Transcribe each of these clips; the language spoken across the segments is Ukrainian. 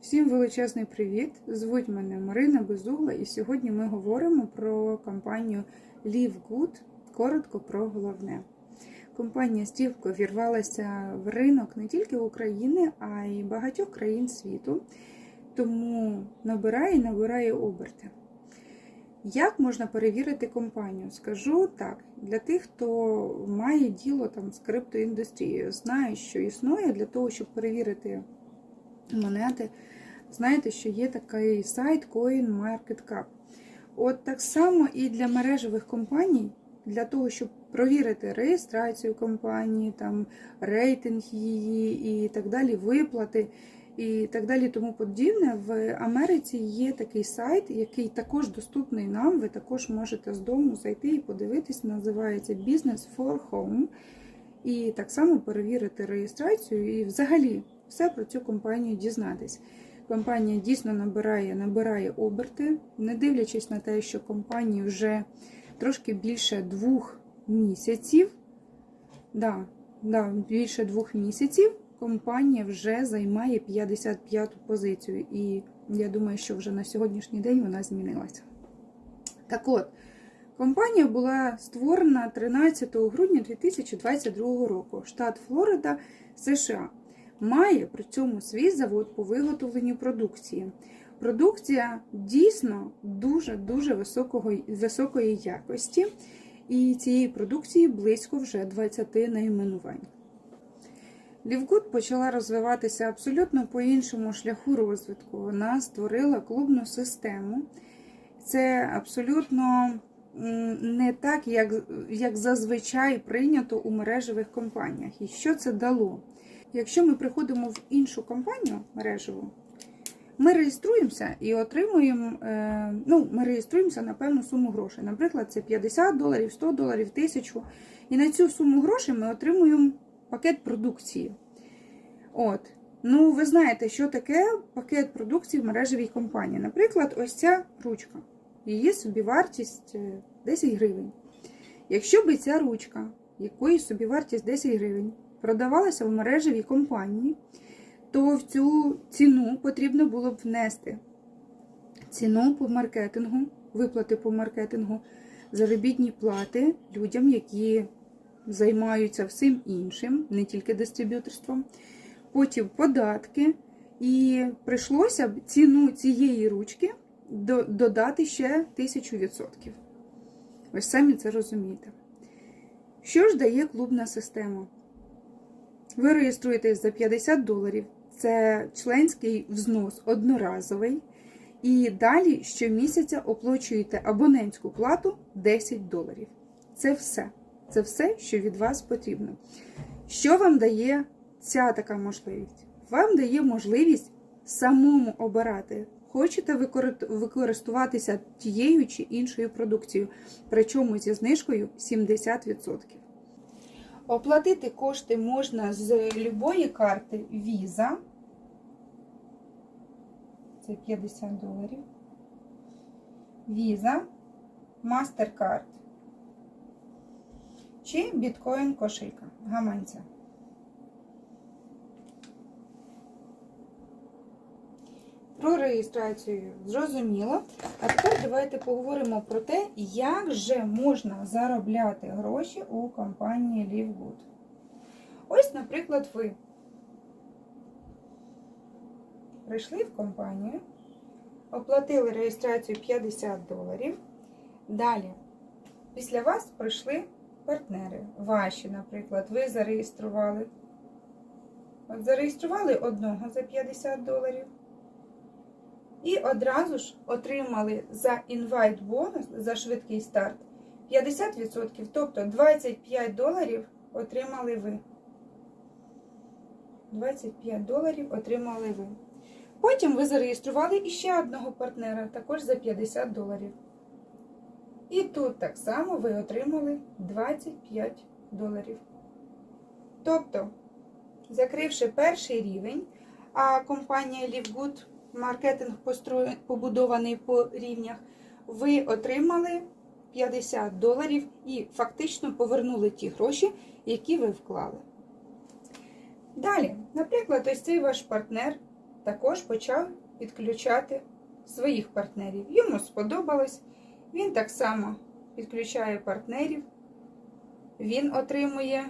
Всім величезний привіт! Звуть мене Марина Безугла, і сьогодні ми говоримо про компанію Live Good, коротко про головне. Компанія Стівко вірвалася в ринок не тільки України, а й багатьох країн світу, тому набирає і набирає оберти. Як можна перевірити компанію? Скажу так, для тих, хто має діло там з криптоіндустрією, знає, що існує для того, щоб перевірити монети. Знаєте, що є такий сайт CoinMarketCap. От так само і для мережевих компаній, для того, щоб провірити реєстрацію компанії, там, рейтинг її і так далі, виплати і так далі, тому подібне. В Америці є такий сайт, який також доступний нам. Ви також можете з дому зайти і подивитись, називається Business for Home. І так само перевірити реєстрацію і взагалі все про цю компанію дізнатись. Компанія дійсно набирає, набирає оберти, не дивлячись на те, що компанії вже трошки більше двох місяців. Да, да, більше двох місяців компанія вже займає 55-ту позицію. І я думаю, що вже на сьогоднішній день вона змінилася. Так от, компанія була створена 13 грудня 2022 року, штат Флорида, США. Має при цьому свій завод по виготовленню продукції. Продукція дійсно дуже-дуже високої якості, і цієї продукції близько вже 20 найменувань. Лівгуд почала розвиватися абсолютно по іншому шляху розвитку. Вона створила клубну систему. Це абсолютно не так, як, як зазвичай прийнято у мережевих компаніях. І що це дало? Якщо ми приходимо в іншу компанію мережеву, ми реєструємося і отримуємо, е, ну, ми реєструємося на певну суму грошей. Наприклад, це 50 доларів, 100 доларів, 1000. І на цю суму грошей ми отримуємо пакет продукції. От. Ну, ви знаєте, що таке пакет продукції в мережевій компанії. Наприклад, ось ця ручка. Її собівартість 10 гривень. Якщо би ця ручка, якої собівартість 10 гривень, продавалася в мережевій компанії, то в цю ціну потрібно було б внести ціну по маркетингу, виплати по маркетингу, заробітні плати людям, які займаються всім іншим, не тільки дистриб'юторством, потім податки, і прийшлося б ціну цієї ручки додати ще 1000%. Ви самі це розумієте. Що ж дає клубна система? Ви реєструєтесь за 50 доларів, це членський взнос одноразовий. І далі щомісяця оплачуєте абонентську плату 10 доларів. Це все. Це все, що від вас потрібно. Що вам дає ця така можливість? Вам дає можливість самому обирати, хочете використовуватися тією чи іншою продукцією, причому зі знижкою 70%. Оплатити кошти можна з любої карти Visa. Це 50 доларів. Visa, MasterCard. Чи біткоін кошелька гаманця. Про реєстрацію зрозуміло. А тепер давайте поговоримо про те, як же можна заробляти гроші у компанії LiveGood. Ось, наприклад, ви прийшли в компанію, оплатили реєстрацію 50 доларів. Далі, після вас прийшли партнери. Ваші, наприклад, ви зареєстрували. От зареєстрували одного за 50 доларів. І одразу ж отримали за інвайт бонус, за швидкий старт 50%, тобто 25 доларів отримали ви. 25 доларів отримали ви. Потім ви зареєстрували іще одного партнера, також за 50 доларів. І тут так само ви отримали 25 доларів. Тобто, закривши перший рівень, а компанія LiveGood маркетинг побудований по рівнях, ви отримали 50 доларів і фактично повернули ті гроші, які ви вклали. Далі, наприклад, ось цей ваш партнер також почав підключати своїх партнерів. Йому сподобалось. Він так само підключає партнерів. Він отримує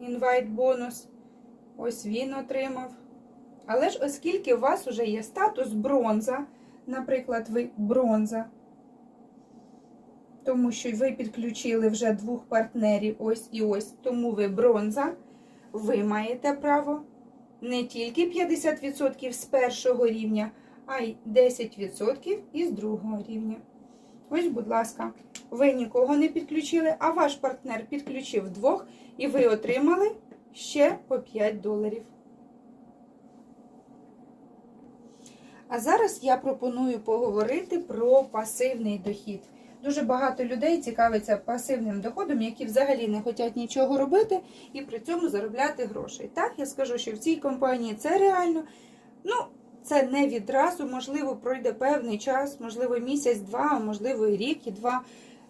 інвайт бонус. Ось він отримав. Але ж, оскільки у вас вже є статус бронза, наприклад, ви бронза, тому що ви підключили вже двох партнерів, ось і ось, тому ви бронза, ви маєте право не тільки 50% з першого рівня, а й 10% із другого рівня. Ось, будь ласка, ви нікого не підключили, а ваш партнер підключив двох, і ви отримали ще по 5 доларів. А зараз я пропоную поговорити про пасивний дохід. Дуже багато людей цікавиться пасивним доходом, які взагалі не хочуть нічого робити і при цьому заробляти грошей. Так, я скажу, що в цій компанії це реально. Ну, це не відразу, можливо, пройде певний час, можливо, місяць-два, можливо, і рік, і два.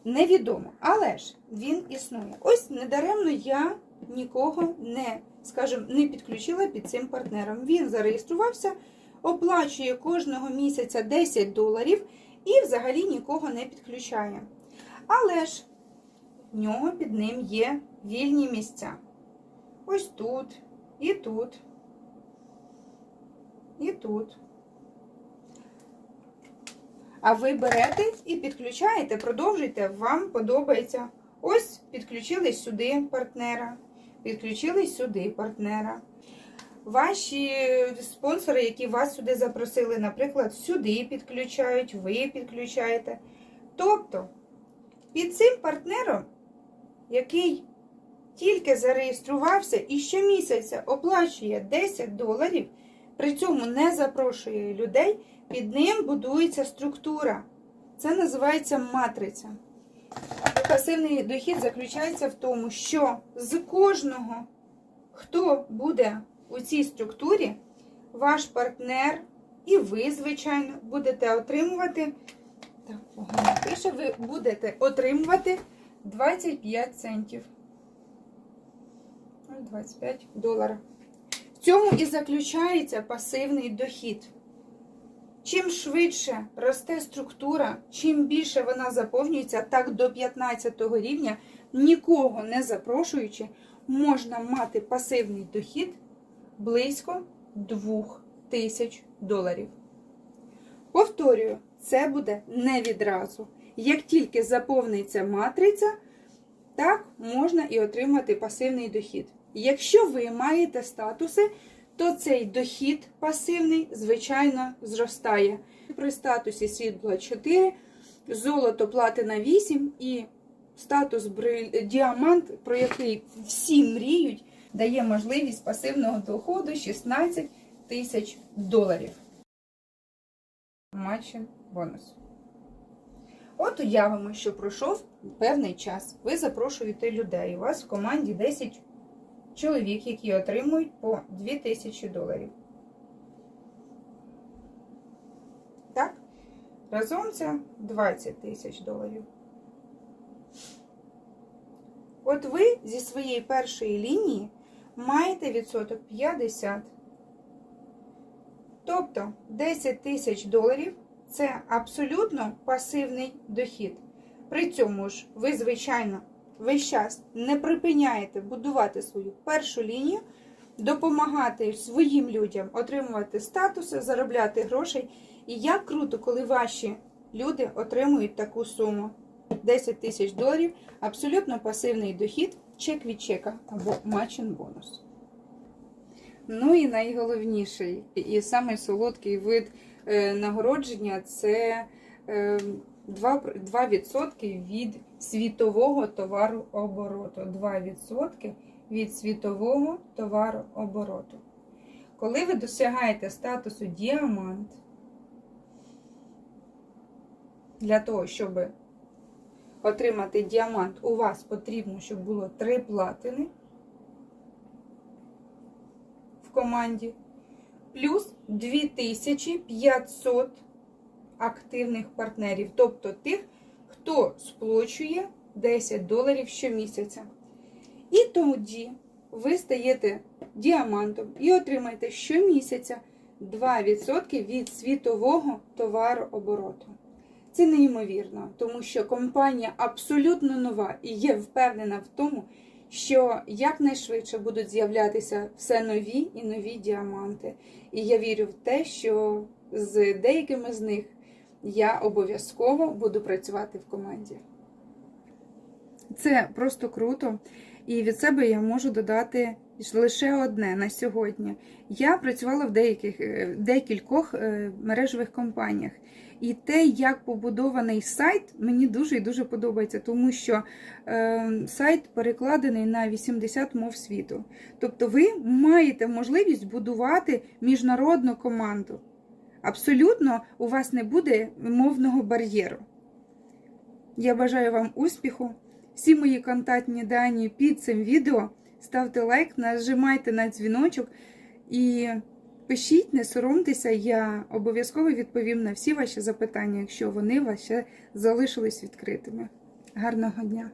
Невідомо. Але ж він існує. Ось недаремно я нікого не, скажімо, не підключила під цим партнером. Він зареєструвався, оплачує кожного місяця 10 доларів і взагалі нікого не підключає. Але ж в нього під ним є вільні місця. Ось тут, і тут, і тут. А ви берете і підключаєте, продовжуйте, вам подобається. Ось підключили сюди партнера, підключили сюди партнера. Ваші спонсори, які вас сюди запросили, наприклад, сюди підключають, ви підключаєте. Тобто, під цим партнером, який тільки зареєструвався і щомісяця оплачує 10 доларів, при цьому не запрошує людей, під ним будується структура. Це називається матриця. Пасивний дохід заключається в тому, що з кожного, хто буде у цій структурі, ваш партнер і ви, звичайно, будете отримувати. Так, пише, ви будете отримувати 25 центів. 25 доларів. В цьому і заключається пасивний дохід. Чим швидше росте структура, чим більше вона заповнюється, так до 15 рівня, нікого не запрошуючи, можна мати пасивний дохід близько 2000 доларів. Повторюю, це буде не відразу. Як тільки заповниться матриця, так можна і отримати пасивний дохід. Якщо ви маєте статуси, то цей дохід пасивний, звичайно, зростає. При статусі світло 4, золото платина 8 і статус діамант, про який всі мріють, дає можливість пасивного доходу 16 тисяч доларів. Матчин бонус. От уявимо, що пройшов певний час. Ви запрошуєте людей. У вас в команді 10 чоловік, які отримують по 2000 доларів. Так? Разом це 20 тисяч доларів. От ви зі своєї першої лінії маєте відсоток 50. Тобто 10 тисяч доларів це абсолютно пасивний дохід. При цьому ж ви, звичайно, весь час не припиняєте будувати свою першу лінію, допомагати своїм людям отримувати статуси, заробляти грошей. І як круто, коли ваші люди отримують таку суму. 10 тисяч доларів, абсолютно пасивний дохід, чек від чека або матчин бонус. Ну і найголовніший, і самий солодкий вид е, нагородження це е, 2%, 2% від світового товарообороту. 2% від світового товарообороту. Коли ви досягаєте статусу діамант, для того, щоб отримати діамант, у вас потрібно, щоб було 3 платини в команді, плюс 2500 активних партнерів, тобто тих, хто сплачує 10 доларів щомісяця. І тоді ви стаєте діамантом і отримаєте щомісяця 2% від світового товарообороту. Це неймовірно, тому що компанія абсолютно нова і є впевнена в тому, що якнайшвидше будуть з'являтися все нові і нові діаманти. І я вірю в те, що з деякими з них я обов'язково буду працювати в команді. Це просто круто. І від себе я можу додати лише одне на сьогодні. Я працювала в деяких е, декількох е, мережевих компаніях. І те, як побудований сайт, мені дуже і дуже подобається, тому що е, сайт перекладений на 80 мов світу. Тобто ви маєте можливість будувати міжнародну команду. Абсолютно у вас не буде мовного бар'єру. Я бажаю вам успіху. Всі мої контактні дані під цим відео. Ставте лайк, нажимайте на дзвіночок і пишіть, не соромтеся, я обов'язково відповім на всі ваші запитання, якщо вони вас ще залишились відкритими. Гарного дня!